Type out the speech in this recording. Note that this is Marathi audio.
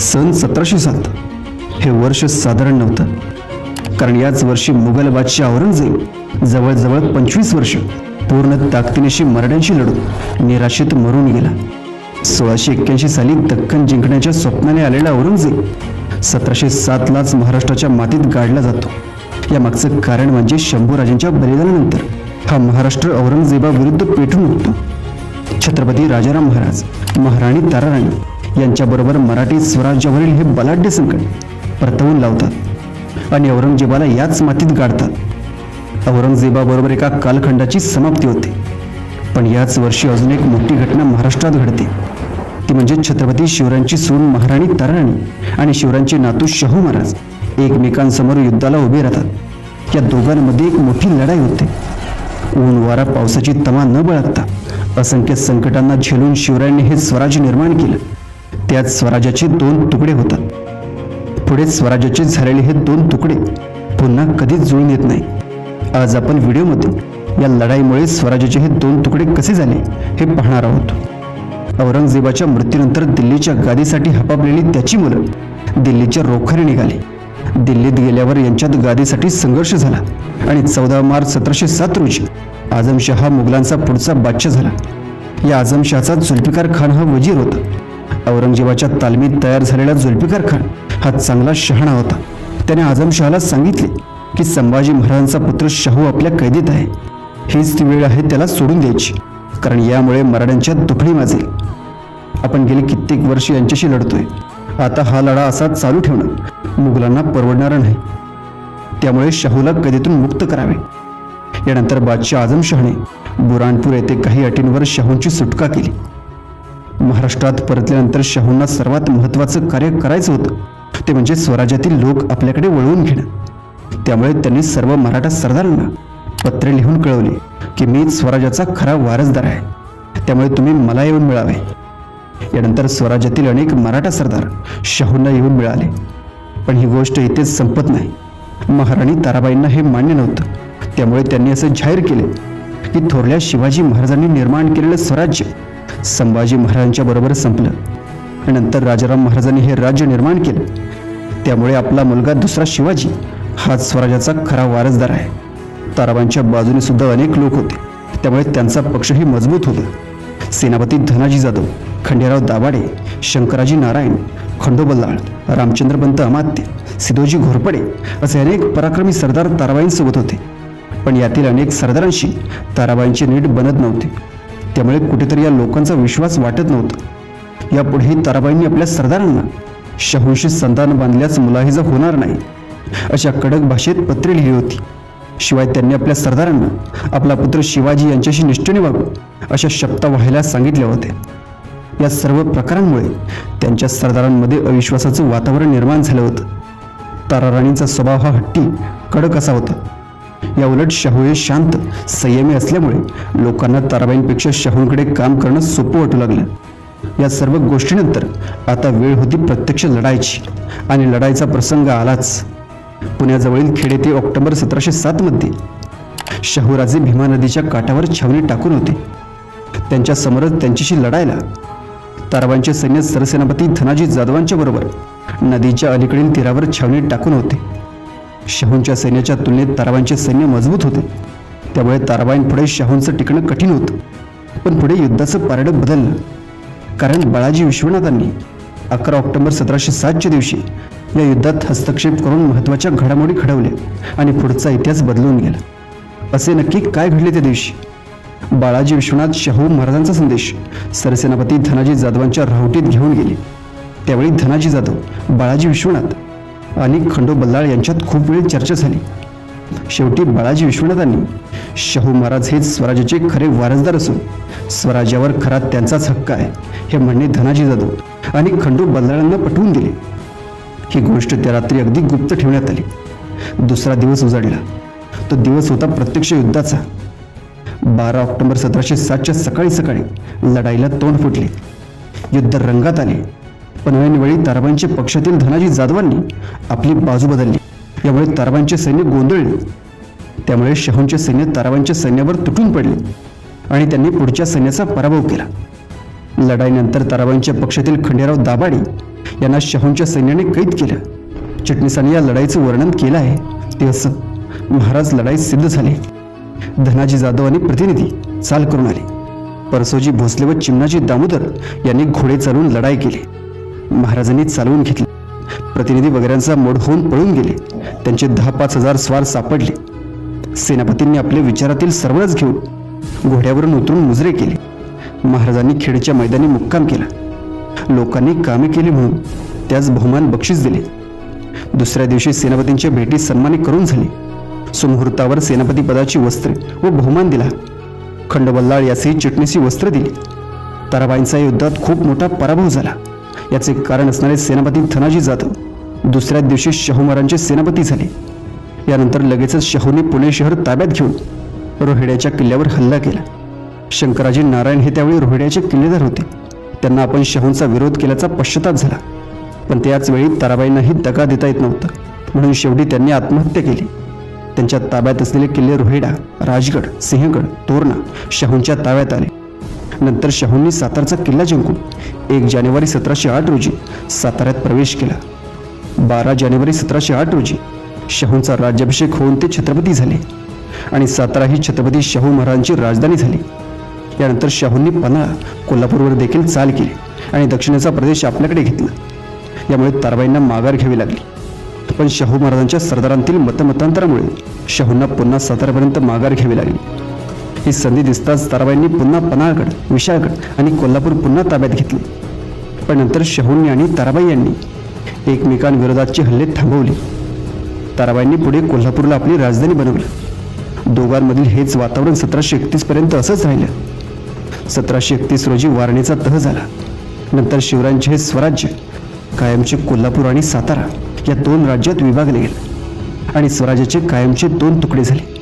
सन सतराशे सात. हे वर्ष साधारण नव्हतं. कारण याच वर्षी मुघल बादशाह औरंगजेब जवळजवळ पंचवीस वर्ष पूर्ण ताकदीनेशी मराठ्यांशी लढून निराशेत मरून गेला. सोळाशे एक्क्याऐंशी साली दख्खन जिंकण्याच्या स्वप्नाने आलेला औरंगजेब सतराशे सातलाच महाराष्ट्राच्या मातीत गाडला जातो. या मागचं कारण म्हणजे शंभूराजांच्या बलिदानानंतर हा महाराष्ट्र औरंगजेबाविरुद्ध पेटून उठतो. छत्रपती राजाराम महाराज महाराणी ताराराणी यांच्याबरोबर मराठी स्वराज्यावरील हे बलाढ्य संकट परतवून लावतात आणि औरंगजेबाला याच मातीत गाडतात. औरंगजेबाबरोबर एका कालखंडाची समाप्ती होते. पण याच वर्षी अजून एक मोठी घटना महाराष्ट्रात घडते. ती म्हणजे छत्रपती शिवरायांची सून महाराणी ताराणी आणि शिवरायांचे नातू शाहू महाराज एकमेकांसमोर युद्धाला उभे राहतात. या दोघांमध्ये एक मोठी लढाई होते. ऊन वारा पावसाची तमा न बळगता असंख्य संकटांना झेलून शिवरायांनी हे स्वराज्य निर्माण केलं. त्यात स्वराज्याचे दोन तुकडे होतात. पुढे स्वराज्याचे झालेले हे दोन तुकडे पुन्हा कधीच जुळून येत नाही. आज आपण व्हिडिओमध्ये या लढाईमुळे स्वराज्याचे हे दोन तुकडे कसे झाले हे पाहणार आहोत. औरंगजेबाच्या मृत्यूनंतर दिल्लीच्या गादीसाठी हपापलेली त्याची मुलं दिल्लीच्या रोखाने निघाली. दिल्लीत गेल्यावर यांच्यात गादीसाठी संघर्ष झाला आणि चौदा मार्च सतराशे सात रोजी आझमशाह हा मुघलांचा पुढचा बादशाह झाला. या आझमशाहचा जुल्फिकार खान हा वजीर होता. औरंगजेबाच्या तालमीत तयार झालेला जुल्फिकार खान हा चांगला शहाणा होता. त्याने आझमशहाला सांगितले की संभाजी महाराजांचा पुत्र शाहू आपल्या कैदेत आहे. हीच ती वेळ आहे त्याला सोडून द्यायची कारण यामुळे मराठ्यांच्या दुखणी माजेल. आपण गेली कित्येक वर्ष यांच्याशी लढतोय. आता हा लढा असा चालू ठेवणं मुघलांना परवडणार नाही. त्यामुळे शाहूला कैदेतून मुक्त करावे. यानंतर बादशाह आझमशहाने बुराणपूर येथे काही अटींवर शाहूंची सुटका केली. महाराष्ट्रात परतल्यानंतर शाहूंना सर्वात महत्त्वाचं कार्य करायचं होतं. ते म्हणजे स्वराज्यातील लोक आपल्याकडे वळवून घेणं. त्यामुळे त्यांनी सर्व मराठा सरदारांना पत्रे लिहून कळवले की मी स्वराज्याचा खरा वारसदार आहे. त्यामुळे तुम्ही मला येऊन मिळावे. यानंतर स्वराज्यातील अनेक मराठा सरदार शाहूंना येऊन मिळाले. पण ही गोष्ट इथेच संपत नाही. महाराणी ताराबाईंना हे मान्य नव्हतं. त्यामुळे त्यांनी असं जाहीर केले की थोरल्या शिवाजी महाराजांनी निर्माण केलेलं स्वराज्य संभाजी महाराजांच्या बरोबर संपलं. नंतर राजाराम महाराजांनी हे राज्य निर्माण केलं. त्यामुळे आपला मुलगा दुसरा शिवाजी हाच स्वराज्याचा खरा वारसदार आहे. ताराबांच्या बाजूने सुद्धा अनेक लोक होते. त्यामुळे त्यांचा पक्षही मजबूत होता. सेनापती धनाजी जाधव खंडेराव दाभाडे शंकराजी नारायण खंडोबल्लाळ रामचंद्रपंत अमात्य सिद्धोजी घोरपडे असे अनेक पराक्रमी सरदार ताराबाईंसोबत होते. पण यातील अनेक सरदारांशी ताराबाईंचे नीट बनत नव्हते. त्यामुळे कुठेतरी या लोकांचा विश्वास वाटत नव्हता. यापुढेही ताराबाईंनी आपल्या सरदारांना शाहूंशी संतान बांधल्यास मुलाहिजा होणार नाही अशा कडक भाषेत पत्रे लिहिली होती. शिवाय त्यांनी आपल्या सरदारांना आपला पुत्र शिवाजी यांच्याशी निष्ठेने वागू अशा शब्दा व्हायला सांगितल्या होत्या. या सर्व प्रकारांमुळे त्यांच्या सरदारांमध्ये अविश्वासाचं वातावरण निर्माण झालं होतं. ताराराणींचा स्वभाव हा हट्टी कडक असा होता. या उलट शाहू हे शांत संयमी असल्यामुळे लोकांना ताराबाईंपेक्षा शाहूंकडे काम करणं सोपं वाटू लागलं. या सर्व गोष्टीनंतर आता वेळ होती प्रत्यक्ष लढायची आणि लढाईचा प्रसंग आलाच. पुण्याजवळील खेडे ते ऑक्टोबर सतराशे सातमध्ये शाहूराजे भीमा नदीच्या काठावर छावणी टाकून होते. त्यांच्या समोरच त्यांच्याशी लढायला ताराबांचे सैन्य सरसेनापती धनाजी जाधवांच्या बरोबर नदीच्या अलीकडील तीरावर छावणी टाकून होते. शाहूंच्या सैन्याच्या तुलनेत ताराबाईंचे सैन्य मजबूत होते. त्यामुळे ताराबाईंपुढे शाहूंचं टिकणं कठीण होतं. पण पुढे युद्धाचं पारडं बदललं. कारण बाळाजी विश्वनाथांनी अकरा ऑक्टोबर सतराशे सातच्या दिवशी या युद्धात हस्तक्षेप करून महत्त्वाच्या घडामोडी घडवल्या आणि पुढचा इतिहास बदलून गेला. असे नक्की काय घडले त्या दिवशी? बाळाजी विश्वनाथ शाहू महाराजांचा संदेश सरसेनापती धनाजी जाधवांच्या राहुटीत घेऊन गेले. त्यावेळी धनाजी जाधव बाळाजी विश्वनाथ आणि खंडो बल्लाळ यांच्यात खूप वेळ चर्चा झाली. शेवटी बाळाजी विश्वनाथांनी शाहू महाराज हेच स्वराज्याचे खरे वारसदार असून स्वराज्यावर खरा त्यांचाच हक्क आहे हे म्हणणे धनाजी जाधव आणि खंडू बल्लाळांना पटवून दिले. ही गोष्ट त्या रात्री अगदी गुप्त ठेवण्यात आली. दुसरा दिवस उजाडला. तो दिवस होता प्रत्यक्ष युद्धाचा. बारा ऑक्टोबर सतराशे सातच्या सकाळी सकाळी लढाईला तोंड फुटले. युद्ध रंगात आले. पण वेळी ताराबांच्या पक्षातील धनाजी जाधवांनी आपली बाजू बदलली. यामुळे ताराबांचे सैन्य गोंधळले. त्यामुळे शहूंचे सैन्य ताराबांच्या सैन्यावर तुटून पडले आणि त्यांनी पुढच्या सैन्याचा पराभव केला. लढाईनंतर ताराबाईंच्या पक्षातील खंडेराव दाभाडे यांना शहूंच्या सैन्याने कैद केलं. चिटणीसांनी या लढाईचं वर्णन केलं आहे. ते असं महाराज लढाई सिद्ध झाले. धनाजी जाधव आणि प्रतिनिधी चाल करून आले. परसोजी भोसले व चिमणाजी दामोदर यांनी घोडे चालवून लढाई केली. महाराजांनी चालवून घेतले. प्रतिनिधी वगैरेंचा मोड होऊन पळून गेले. त्यांचे दहा पाच हजार स्वार सापडले. सेनापतींनी आपले विचारातील सर्वच घेऊन घोड्यावरून उतरून मुजरे केले. महाराजांनी खेडच्या मैदानी मुक्काम केला. लोकांनी कामे केली म्हणून त्यास बहुमान बक्षीस दिले. दुसऱ्या दिवशी सेनापतींच्या भेटी सन्मानी करून झाली. सुमुहूर्तावर सेनापती पदाची वस्त्रे व बहुमान दिला. खंडबल्लाळ यासही चिटणीसी वस्त्र दिली. ताराबाईंचा युद्धात खूप मोठा पराभव झाला. याचे कारण असणारे सेनापती धनाजी जाधव दुसऱ्या दिवशी शाहू महाराजांचे सेनापती झाले. यानंतर लगेचच शाहूने पुणे शहर ताब्यात घेऊन रोहिड्याच्या किल्ल्यावर हल्ला केला. शंकराजी नारायण हे त्यावेळी रोहिड्याचे किल्लेदार होते. त्यांना आपण शाहूंचा विरोध केल्याचा पश्चाताप झाला. पण त्याच वेळी ताराबाईंनाही दगा देता येत नव्हता. म्हणून शेवटी त्यांनी आत्महत्या केली. त्यांच्या ताब्यात असलेले किल्ले रोहिडा राजगड सिंहगड तोरणा शाहूंच्या ताब्यात आले. नंतर शाहूंनी सातारचा किल्ला जिंकून एक जानेवारी सतराशे आठ रोजी साताऱ्यात प्रवेश केला. बारा जानेवारी सतराशे आठ रोजी शाहूंचा राज्याभिषेक होऊन ते छत्रपती झाले आणि सातारा ही छत्रपती शाहू महाराजांची राजधानी झाली. यानंतर शाहूंनी पन्हाळा कोल्हापूरवर देखील चाल केली आणि दक्षिणेचा प्रदेश आपल्याकडे घेतला. यामुळे ताराबाईंना माघार घ्यावी लागली. पण शाहू महाराजांच्या सरदारांतील मतमतांतरामुळे शाहूंना पुन्हा सातारापर्यंत माघार घ्यावी लागली. ही संधी दिसताच ताराबाईंनी पुन्हा पन्हाळगड विशाळगड आणि कोल्हापूर पुन्हा ताब्यात घेतले. पण नंतर शाहूंनी आणि ताराबाई यांनी एकमेकांविरोधातचे हल्ले थांबवले. ताराबाईंनी पुढे कोल्हापूरला आपली राजधानी बनवली. दोघांमधील हेच वातावरण सतराशे एकतीस पर्यंत असंच राहिलं. सतराशे एकतीस रोजी वारणीचा तह झाला. नंतर शिवरायांचे हे स्वराज्य कायमचे कोल्हापूर आणि सातारा या दोन राज्यात विभागले गेले. आणि स्वराज्याचे कायमचे दोन तुकडे झाले.